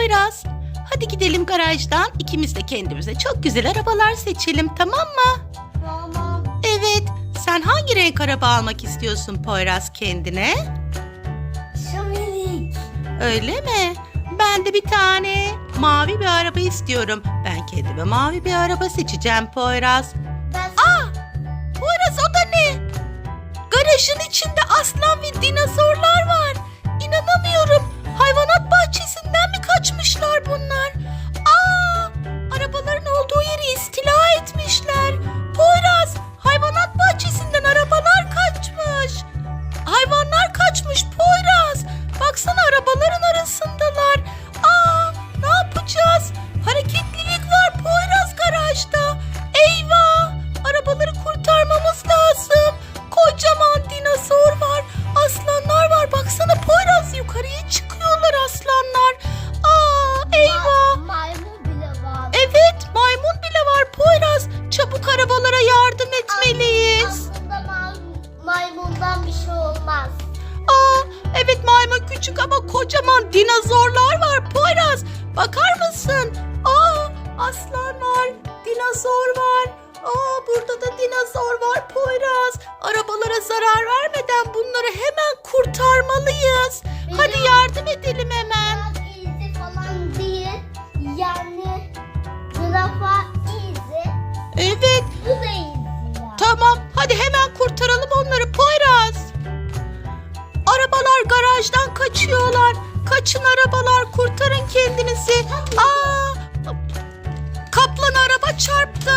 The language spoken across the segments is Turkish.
Poyraz. Hadi gidelim garajdan. İkimiz de kendimize çok güzel arabalar seçelim tamam mı? Tamam. Evet. Sen hangi renk araba almak istiyorsun Poyraz kendine? Şamilik. Öyle mi? Ben de bir tane mavi bir araba istiyorum. Ben kendime mavi bir araba seçeceğim Poyraz. Ben Poyraz o da ne? Garajın içinde aslan ve dinozorlar evet maymun küçük ama kocaman dinozorlar var Poyraz. Bakar mısın? Aa, aslan var, dinozor var. Aa, burada da dinozor var Poyraz. Arabalara zarar vermeden bunları hemen kurtarmalıyız. Hadi yardım edelim hemen. Arabalar garajdan kaçıyorlar. Kaçın arabalar, kurtarın kendinizi. Aa! Kaplan araba çarptı.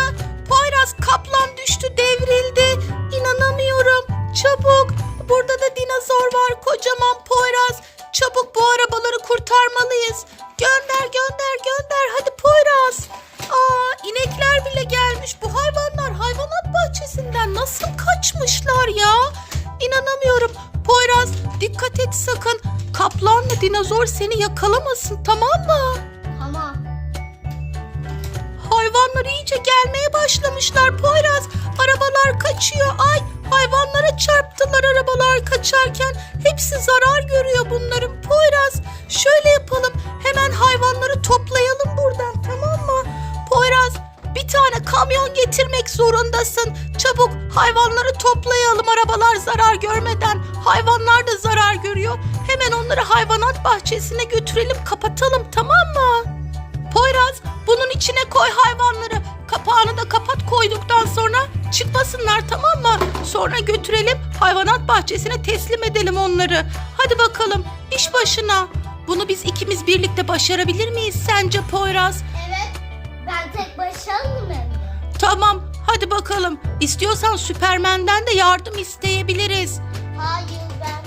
Poyraz kaplan düştü, devrildi. İnanamıyorum. Çabuk. Burada da dinozor var, kocaman Poyraz. Çabuk bu arabaları kurtarmalıyız. Gönder, gönder, gönder. Hadi Poyraz. Aa, inekler bile gelmiş. Bu hayvanlar hayvanat bahçesinden nasıl kaçmışlar ya? İnanamıyorum. Dikkat et sakın. Kaplanla dinozor seni yakalamasın tamam mı? Tamam. Hayvanlar iyice gelmeye başlamışlar Poyraz. Arabalar kaçıyor. Ay hayvanlara çarptılar arabalar kaçarken. Hepsi zarar görüyor bunların Poyraz. Şöyle yapalım. Hemen hayvanları toplayalım buradan tamam mı? Poyraz bir tane kamyon getirmek zorundasın. Çabuk hayvanları toplayalım zarar görmeden. Hayvanlar da zarar görüyor. Hemen onları hayvanat bahçesine götürelim kapatalım tamam mı? Poyraz bunun içine koy hayvanları. Kapağını da kapat koyduktan sonra çıkmasınlar tamam mı? Sonra götürelim hayvanat bahçesine teslim edelim onları. Hadi bakalım iş başına. Bunu biz ikimiz birlikte başarabilir miyiz sence Poyraz? Evet. Ben tek başaralım mı? Tamam hadi bakalım. İstiyorsan Süpermen'den de yardım isteyebiliriz. Hayır ben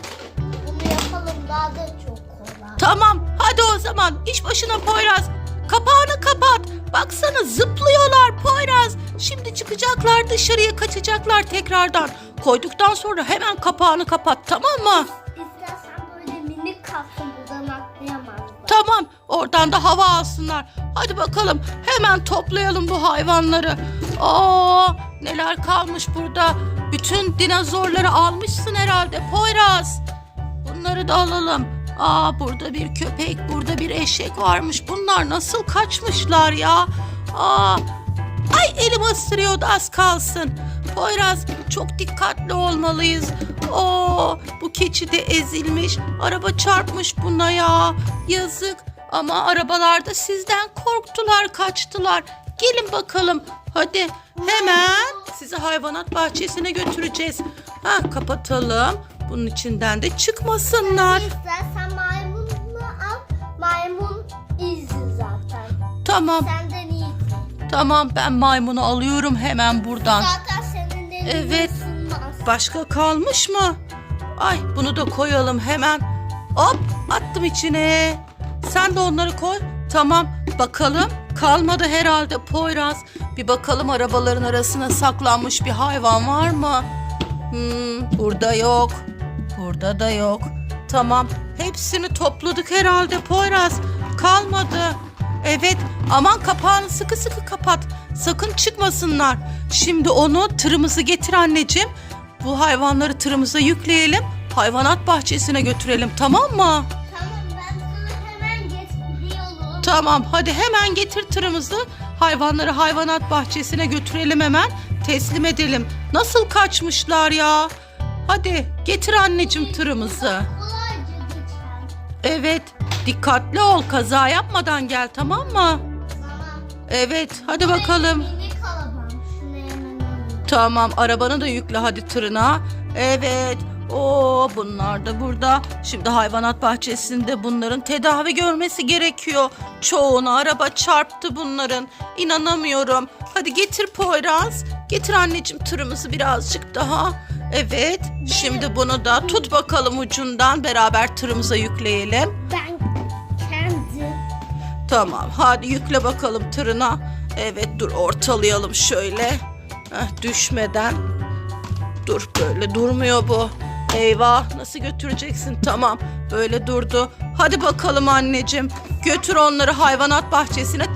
bunu yapalım daha da çok kolay. Tamam hadi o zaman iş başına Poyraz. Kapağını kapat. Baksana zıplıyorlar Poyraz. Şimdi çıkacaklar dışarıya kaçacaklar tekrardan. Koyduktan sonra hemen kapağını kapat tamam mı? İstersen böyle minik kalsın buradan atlayamaz. Tamam oradan da hava alsınlar. Hadi bakalım hemen toplayalım bu hayvanları. Aa neler kalmış burada. Bütün dinozorları almışsın herhalde Poyraz. Bunları da alalım. Aa burada bir köpek, burada bir eşek varmış. Bunlar nasıl kaçmışlar ya? Aa ay elim ısırıyordu az kalsın. Poyraz çok dikkatli olmalıyız. Oo bu keçi de ezilmiş. Araba çarpmış buna ya. Yazık. Ama arabalarda sizden korktular, kaçtılar. Gelin bakalım. Hadi hemen sizi hayvanat bahçesine götüreceğiz. Ha kapatalım. Bunun içinden de çıkmasınlar. İstersen maymununu al. Maymun izi zaten. Tamam, Senden iyi. tamam ben maymunu alıyorum hemen buradan. Zaten senin de Evet. ısınmaz. Başka kalmış mı? Ay bunu da koyalım hemen. Hop attım içine. Sen de onları koy. Tamam bakalım. Kalmadı herhalde Poyraz. Bir bakalım arabaların arasına saklanmış bir hayvan var mı? Hmm, burada yok. Burada da yok. Tamam hepsini topladık herhalde Poyraz. Kalmadı. Evet aman kapağını sıkı sıkı kapat. Sakın çıkmasınlar. Şimdi onu tırımızı getir anneciğim. Bu hayvanları tırımıza yükleyelim. Hayvanat bahçesine götürelim tamam mı? Tamam hadi hemen getir tırımızı. Hayvanları hayvanat bahçesine götürelim hemen. Teslim edelim. Nasıl kaçmışlar ya? Hadi getir anneciğim tırımızı. Evet dikkatli ol kaza yapmadan gel tamam mı? Evet hadi bakalım. Tamam arabanı da yükle hadi tırına. Evet. Oo bunlar da burada. Şimdi hayvanat bahçesinde bunların tedavi görmesi gerekiyor. Çoğuna araba çarptı bunların. İnanamıyorum. Hadi getir Poyraz. Getir anneciğim tırımızı birazcık daha. Evet. Şimdi bunu da tut bakalım ucundan beraber tırımıza yükleyelim. Ben kendim. Tamam hadi yükle bakalım tırına. Evet dur ortalayalım şöyle. Heh, düşmeden. Dur böyle durmuyor bu. Eyvah nasıl götüreceksin? Tamam böyle durdu. Hadi bakalım anneciğim. Götür onları hayvanat bahçesine